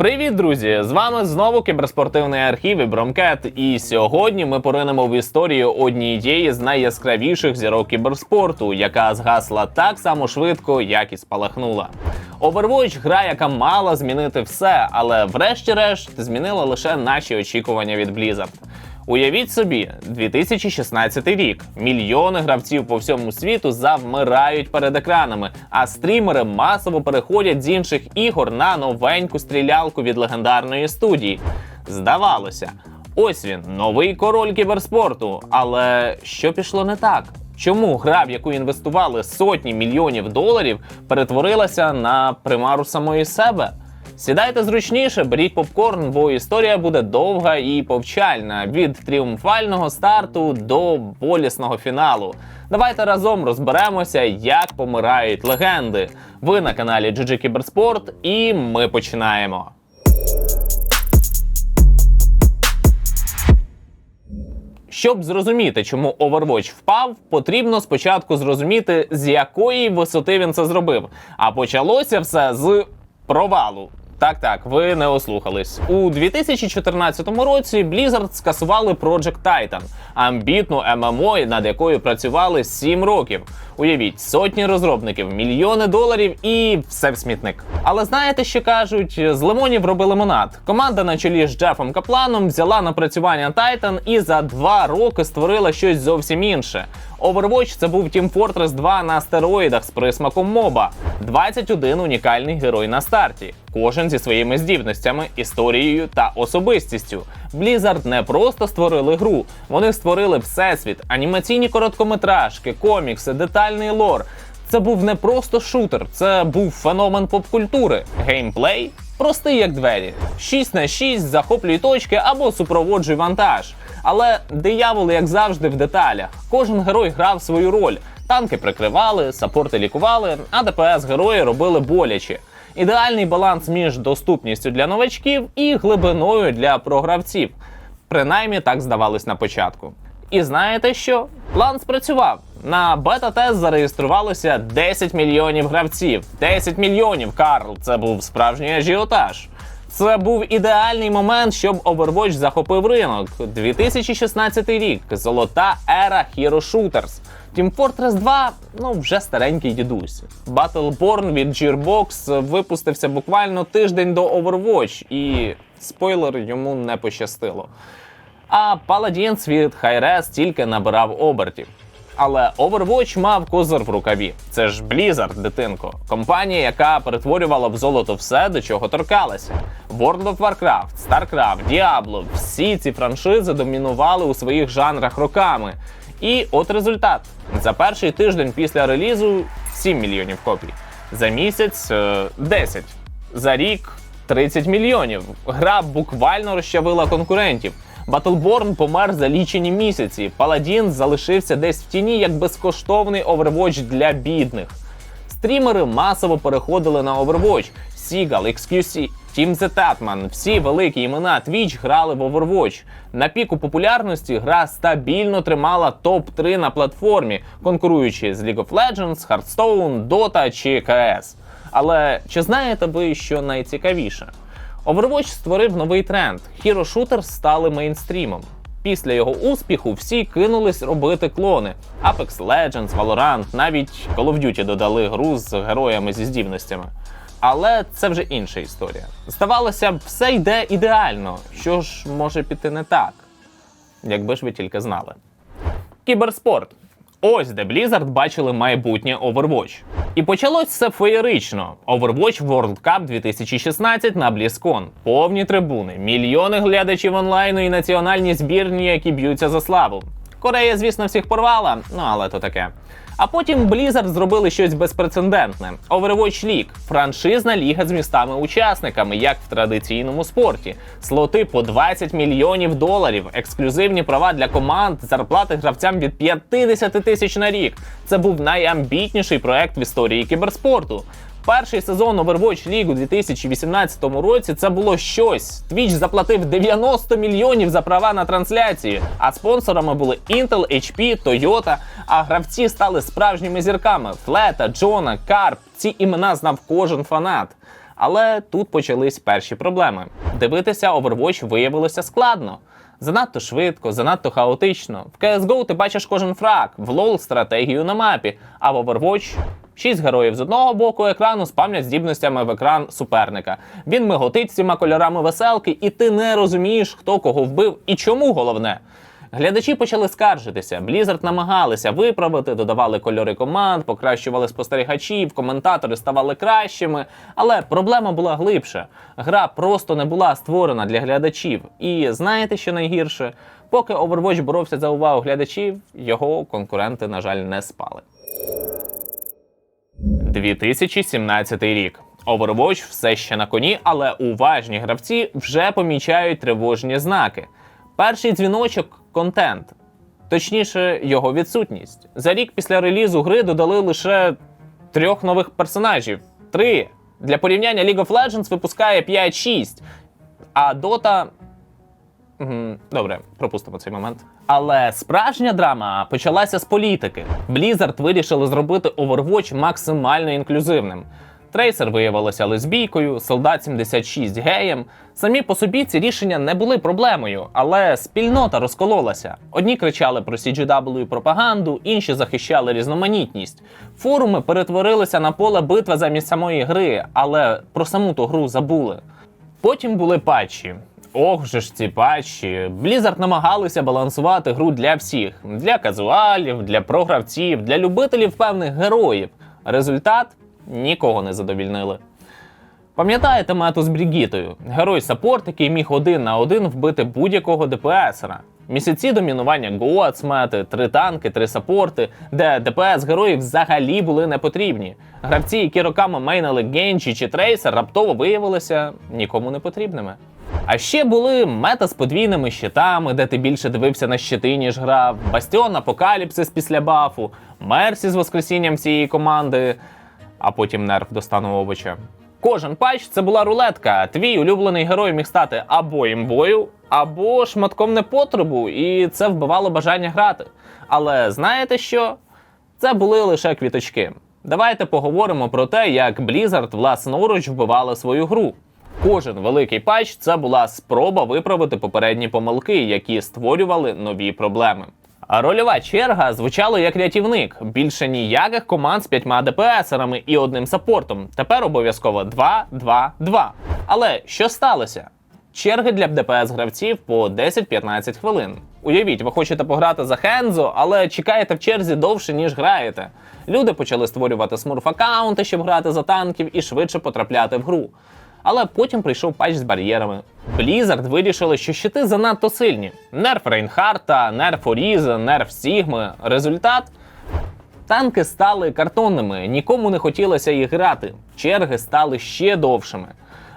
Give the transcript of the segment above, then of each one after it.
Привіт, друзі! З вами знову кіберспортивний архів і Бромкет. І сьогодні ми поринемо в історію однієї з найяскравіших зірок кіберспорту, яка згасла так само швидко, як і спалахнула. Overwatch – гра, яка мала змінити все, але врешті-решт змінила лише наші очікування від Blizzard. Уявіть собі, 2016 рік. Мільйони гравців по всьому світу завмирають перед екранами, а стрімери масово переходять з інших ігор на новеньку стрілялку від легендарної студії. Здавалося, ось він, новий король кіберспорту. Але що пішло не так? Чому гра, в яку інвестували сотні мільйонів доларів, перетворилася на примару самої себе? Сідайте зручніше, беріть попкорн, бо історія буде довга і повчальна від тріумфального старту до болісного фіналу. Давайте разом розберемося, як помирають легенди. Ви на каналі GG Кіберспорт, і ми починаємо. Щоб зрозуміти, чому Overwatch впав, потрібно спочатку зрозуміти, з якої висоти він це зробив. А почалося все з провалу. Так, так, ви не ослухались. У 2014 році Blizzard скасували Project Titan, амбітну ММО, над якою працювали 7 років. Уявіть, сотні розробників, мільйони доларів і все в смітник. Але знаєте, що кажуть? З лимонів роби лимонад. Команда на чолі з Джефом Капланом взяла напрацювання Titan і за два роки створила щось зовсім інше. Overwatch це був Team Fortress 2 на стероїдах з присмаком моба. 21 унікальний герой на старті. Кожен зі своїми здібностями, історією та особистістю. Blizzard не просто створили гру, вони створили всесвіт, анімаційні короткометражки, комікси, детальний лор. Це був не просто шутер, це був феномен поп-культури. Геймплей простий як двері. 6 на 6, захоплюй точки або супроводжуй вантаж. Але диявол, як завжди, в деталях. Кожен герой грав свою роль. Танки прикривали, сапорти лікували, а ДПС герої робили боляче. Ідеальний баланс між доступністю для новачків і глибиною для програвців. Принаймні так здавалось на початку. І знаєте що? План спрацював. На бета-тест зареєструвалося 10 мільйонів гравців. 10 мільйонів, Карл. Це був справжній ажіотаж. Це був ідеальний момент, щоб Overwatch захопив ринок. 2016 рік. Золота ера Hero Shooters. Team Fortress 2 ну вже старенький дідусь. Battleborn від Gearbox випустився буквально тиждень до Overwatch, і спойлер йому не пощастило. А Paladins від Hi-Res тільки набирав обертів. Але Overwatch мав козир в рукаві. Це ж Blizzard, дитинко. Компанія, яка перетворювала в золото все, до чого торкалася. World of Warcraft, StarCraft, Diablo – всі ці франшизи домінували у своїх жанрах роками. І от результат: за перший тиждень після релізу 7 мільйонів копій. За місяць е, 10. За рік 30 мільйонів. Гра буквально розчавила конкурентів. Battleborn помер за лічені місяці. Paladin залишився десь в тіні як безкоштовний Overwatch для бідних. Стрімери масово переходили на Overwatch. Seagal, XQC, Team The Tatman, всі великі імена Twitch грали в Overwatch. На піку популярності гра стабільно тримала топ-3 на платформі, конкуруючи з League of Legends, Hearthstone, Dota чи CS. Але чи знаєте ви, що найцікавіше? Overwatch створив новий тренд. Shooters стали мейнстрімом. Після його успіху всі кинулись робити клони. Apex Legends, Valorant, навіть Call of Duty додали гру з героями зі здібностями. Але це вже інша історія. Здавалося б, все йде ідеально. Що ж може піти не так? Якби ж ви тільки знали. Кіберспорт. Ось де Blizzard бачили майбутнє Overwatch. І почалось все феєрично. Overwatch World Cup 2016 на BlizzCon. Повні трибуни, мільйони глядачів онлайну і національні збірні, які б'ються за славу. Корея, звісно, всіх порвала, ну але то таке. А потім Blizzard зробили щось безпрецедентне: Overwatch League – франшизна ліга з містами-учасниками, як в традиційному спорті. Слоти по 20 мільйонів доларів, ексклюзивні права для команд, зарплати гравцям від 50 тисяч на рік. Це був найамбітніший проект в історії кіберспорту. Перший сезон Overwatch League у 2018 році це було щось. Twitch заплатив 90 мільйонів за права на трансляції, а спонсорами були Intel, HP, Toyota, а гравці стали справжніми зірками: Флета, Джона, Карп. Ці імена знав кожен фанат. Але тут почались перші проблеми. Дивитися Overwatch виявилося складно. Занадто швидко, занадто хаотично. В CSGO ти бачиш кожен фраг, в LoL стратегію на мапі, а в Overwatch шість героїв з одного боку екрану спамлять здібностями в екран суперника. Він миготить всіма кольорами веселки, і ти не розумієш, хто кого вбив і чому головне. Глядачі почали скаржитися. Blizzard намагалися виправити, додавали кольори команд, покращували спостерігачів, коментатори ставали кращими. Але проблема була глибша. Гра просто не була створена для глядачів. І знаєте, що найгірше? Поки Overwatch боровся за увагу глядачів, його конкуренти, на жаль, не спали. 2017 рік. Overwatch все ще на коні, але уважні гравці вже помічають тривожні знаки. Перший дзвіночок контент, точніше, його відсутність. За рік після релізу гри додали лише трьох нових персонажів. Три. Для порівняння League of Legends випускає 5-6, а Dota Добре, пропустимо цей момент. Але справжня драма почалася з політики. Blizzard вирішили зробити Overwatch максимально інклюзивним. Трейсер виявилася лесбійкою, солдат 76 геєм. Самі по собі ці рішення не були проблемою, але спільнота розкололася. Одні кричали про CGW пропаганду, інші захищали різноманітність. Форуми перетворилися на поле битви замість самої гри, але про саму ту гру забули. Потім були патчі. Ох же ж ці патчі. Blizzard намагалися балансувати гру для всіх: для казуалів, для програвців, для любителів певних героїв. Результат нікого не задовільнили. Пам'ятаєте мету з Брігітою? Герой саппорт, який міг один на один вбити будь-якого ДПСера. Місяці домінування Гоац мети, три танки, три саппорти, де ДПС героїв взагалі були не потрібні. Гравці, які роками мейнили Генчі чи Трейсер, раптово виявилися нікому не потрібними. А ще були мета з подвійними щитами, де ти більше дивився на щити, ніж грав, Бастіон Апокаліпсис після бафу, Мерсі з воскресінням цієї команди, а потім нерв до стану овоча. Кожен патч це була рулетка. Твій улюблений герой міг стати або імбою, або шматком непотребу, і це вбивало бажання грати. Але знаєте що? Це були лише квіточки. Давайте поговоримо про те, як Blizzard власноруч вбивала свою гру. Кожен великий патч це була спроба виправити попередні помилки, які створювали нові проблеми. А рольова черга звучала як рятівник. Більше ніяких команд з п'ятьма ДПСерами і одним саппортом. Тепер обов'язково 2-2-2. Але що сталося? Черги для ДПС гравців по 10-15 хвилин. Уявіть, ви хочете пограти за Хензо, але чекаєте в черзі довше, ніж граєте. Люди почали створювати смурф-аккаунти, щоб грати за танків і швидше потрапляти в гру. Але потім прийшов патч з бар'єрами. Blizzard вирішили, що щити занадто сильні. Нерф Рейнхарта, нерф Оріза, нерф Сігми. Результат танки стали картонними, нікому не хотілося їх грати. Черги стали ще довшими.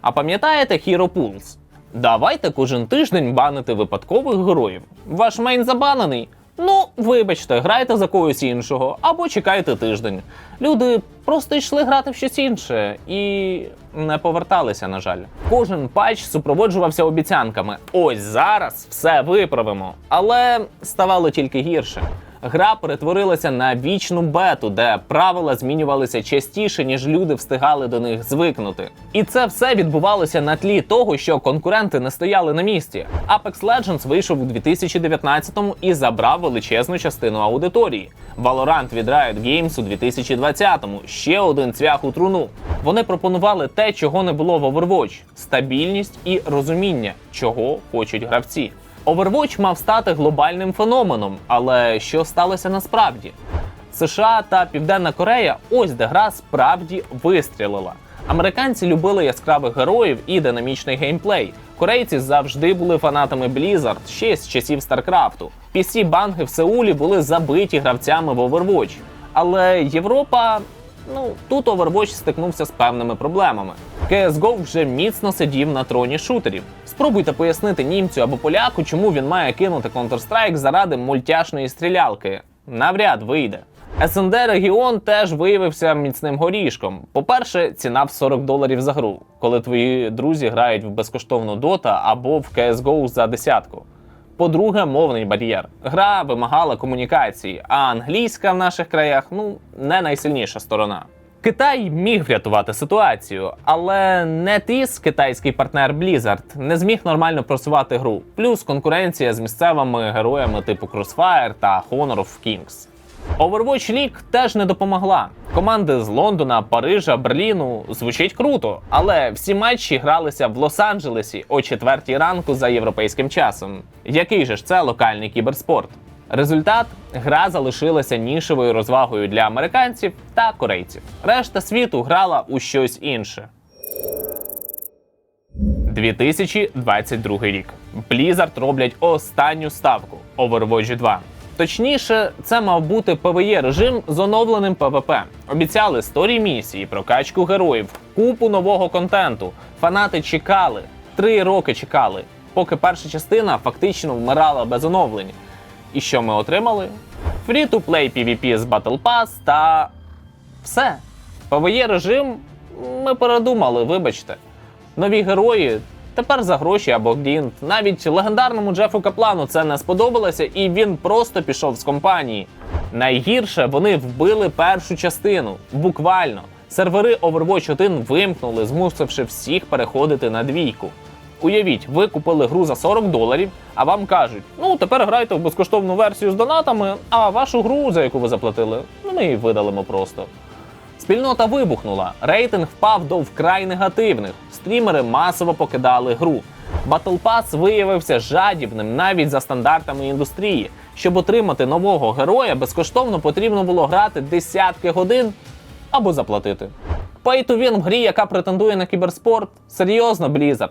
А пам'ятаєте Hero Pools? Давайте кожен тиждень банити випадкових героїв. Ваш мейн забанений. Ну, вибачте, грайте за когось іншого або чекайте тиждень. Люди просто йшли грати в щось інше і не поверталися, на жаль. Кожен патч супроводжувався обіцянками: ось зараз все виправимо. Але ставало тільки гірше. Гра перетворилася на вічну бету, де правила змінювалися частіше, ніж люди встигали до них звикнути. І це все відбувалося на тлі того, що конкуренти не стояли на місці. Apex Legends вийшов у 2019-му і забрав величезну частину аудиторії. Valorant від Riot Games у 2020-му ще один цвях у труну. Вони пропонували те, чого не було в Overwatch – стабільність і розуміння, чого хочуть гравці. Overwatch мав стати глобальним феноменом, але що сталося насправді? США та Південна Корея ось де гра справді вистрілила. Американці любили яскравих героїв і динамічний геймплей. Корейці завжди були фанатами Blizzard ще з часів Старкрафту. pc банги в Сеулі були забиті гравцями в Overwatch. Але Європа Ну, тут Overwatch стикнувся з певними проблемами. CSGO вже міцно сидів на троні шутерів. Спробуйте пояснити німцю або поляку, чому він має кинути Counter-Strike заради мультяшної стрілялки. Навряд вийде. СНД регіон теж виявився міцним горішком. По-перше, ціна в 40 доларів за гру, коли твої друзі грають в безкоштовну Dota або в CSGO за десятку. По-друге, мовний бар'єр. Гра вимагала комунікації, а англійська в наших краях ну не найсильніша сторона. Китай міг врятувати ситуацію, але NetEase, китайський партнер Blizzard, не зміг нормально просувати гру. Плюс конкуренція з місцевими героями типу Crossfire та Honor of Kings. Overwatch League теж не допомогла. Команди з Лондона, Парижа, Берліну звучить круто, але всі матчі гралися в Лос-Анджелесі о 4 ранку за європейським часом. Який же ж це локальний кіберспорт? Результат гра залишилася нішевою розвагою для американців та корейців. Решта світу грала у щось інше. 2022 рік. Blizzard роблять останню ставку Overwatch 2. Точніше, це мав бути PvE режим з оновленим PvP. Обіцяли сторі місії, прокачку героїв, купу нового контенту. Фанати чекали, три роки чекали, поки перша частина фактично вмирала без оновлень. І що ми отримали? Free-to-play PvP з Battle Pass та все. PvE режим ми передумали, вибачте. Нові герої тепер за гроші або грінт. Навіть легендарному Джефу Каплану це не сподобалося, і він просто пішов з компанії. Найгірше вони вбили першу частину. Буквально. Сервери Overwatch 1 вимкнули, змусивши всіх переходити на двійку. Уявіть, ви купили гру за 40 доларів, а вам кажуть: ну тепер грайте в безкоштовну версію з донатами, а вашу гру, за яку ви заплатили, ну ми її видалимо просто. Спільнота вибухнула, рейтинг впав до вкрай негативних. Стрімери масово покидали гру. Battle Pass виявився жадібним навіть за стандартами індустрії. Щоб отримати нового героя, безкоштовно потрібно було грати десятки годин або заплатити. Pay to win в грі, яка претендує на кіберспорт, серйозно, Blizzard.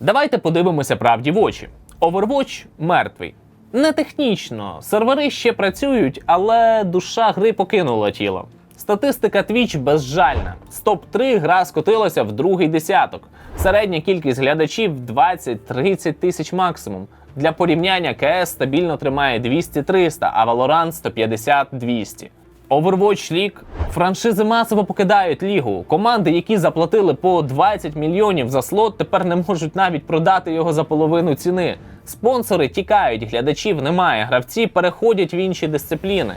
Давайте подивимося правді в очі. Overwatch мертвий. Не технічно, сервери ще працюють, але душа гри покинула тіло. Статистика Twitch безжальна. З топ-3 гра скотилася в другий десяток. Середня кількість глядачів 20-30 тисяч максимум. Для порівняння КС стабільно тримає 200-300, а Valorant 150-200. Overwatch League. Франшизи масово покидають лігу. Команди, які заплатили по 20 мільйонів за слот, тепер не можуть навіть продати його за половину ціни. Спонсори тікають, глядачів немає, гравці переходять в інші дисципліни.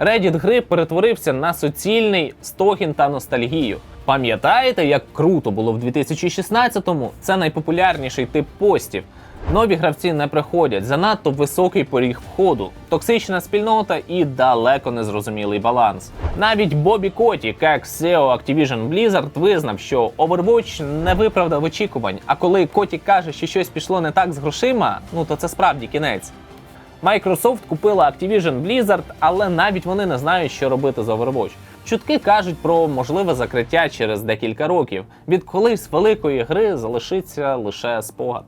Reddit гри перетворився на суцільний стогін та ностальгію. Пам'ятаєте, як круто було в 2016-му? Це найпопулярніший тип постів. Нові гравці не приходять, занадто високий поріг входу, токсична спільнота і далеко незрозумілий баланс. Навіть Бобі Коті, як SEO Activision Blizzard, визнав, що Overwatch не виправдав очікувань. А коли Коті каже, що щось пішло не так з грошима, ну то це справді кінець. Microsoft купила Activision Blizzard, але навіть вони не знають, що робити з Overwatch. Чутки кажуть про можливе закриття через декілька років. Від колись великої гри залишиться лише спогад.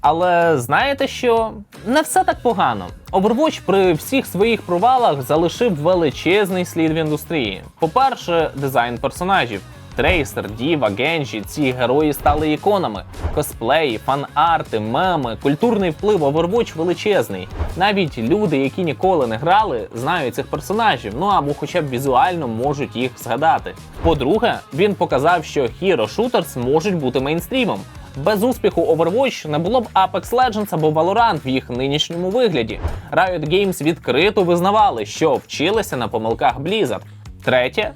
Але знаєте що? Не все так погано. Overwatch при всіх своїх провалах залишив величезний слід в індустрії. По-перше, дизайн персонажів. Трейсер, Діва, Генджі, ці герої стали іконами. Косплеї, фан-арти, меми, культурний вплив Overwatch величезний. Навіть люди, які ніколи не грали, знають цих персонажів, ну або хоча б візуально можуть їх згадати. По-друге, він показав, що Hero Shooters можуть бути мейнстрімом. Без успіху Overwatch не було б Apex Legends або Valorant в їх нинішньому вигляді. Riot Games відкрито визнавали, що вчилися на помилках Blizzard. Третє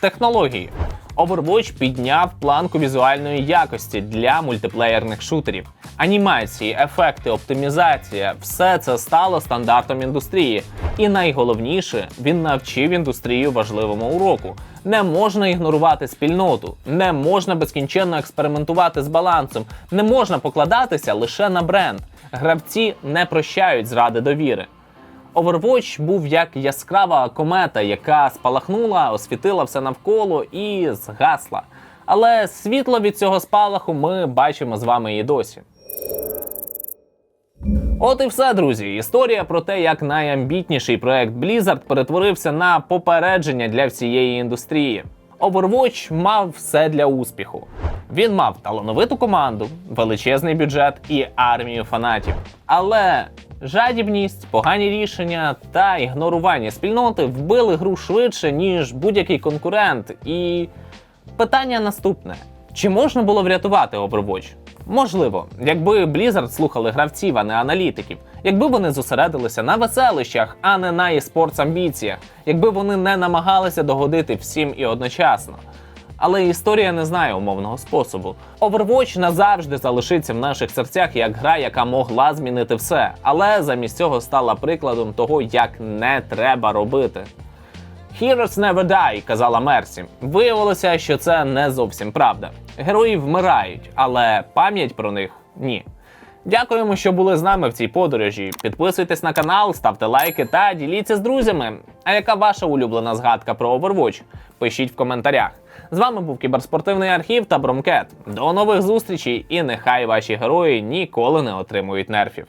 технології. Overwatch підняв планку візуальної якості для мультиплеєрних шутерів. Анімації, ефекти, оптимізація все це стало стандартом індустрії. І найголовніше, він навчив індустрію важливому уроку. Не можна ігнорувати спільноту, не можна безкінченно експериментувати з балансом, не можна покладатися лише на бренд. Гравці не прощають зради довіри. Overwatch був як яскрава комета, яка спалахнула, освітила все навколо і згасла. Але світло від цього спалаху ми бачимо з вами і досі. От і все, друзі. Історія про те, як найамбітніший проект Blizzard перетворився на попередження для всієї індустрії. Overwatch мав все для успіху. Він мав талановиту команду, величезний бюджет і армію фанатів. Але жадібність, погані рішення та ігнорування спільноти вбили гру швидше, ніж будь-який конкурент. І питання наступне: чи можна було врятувати Overwatch? Можливо, якби Blizzard слухали гравців, а не аналітиків, якби вони зосередилися на веселищах, а не на eSports амбіціях, якби вони не намагалися догодити всім і одночасно. Але історія не знає умовного способу. Overwatch назавжди залишиться в наших серцях як гра, яка могла змінити все, але замість цього стала прикладом того, як не треба робити. Heroes never die, казала Мерсі. Виявилося, що це не зовсім правда. Герої вмирають, але пам'ять про них ні. Дякуємо, що були з нами в цій подорожі. Підписуйтесь на канал, ставте лайки та діліться з друзями. А яка ваша улюблена згадка про Overwatch? Пишіть в коментарях. З вами був кіберспортивний архів та Бромкет. До нових зустрічей і нехай ваші герої ніколи не отримують нерфів.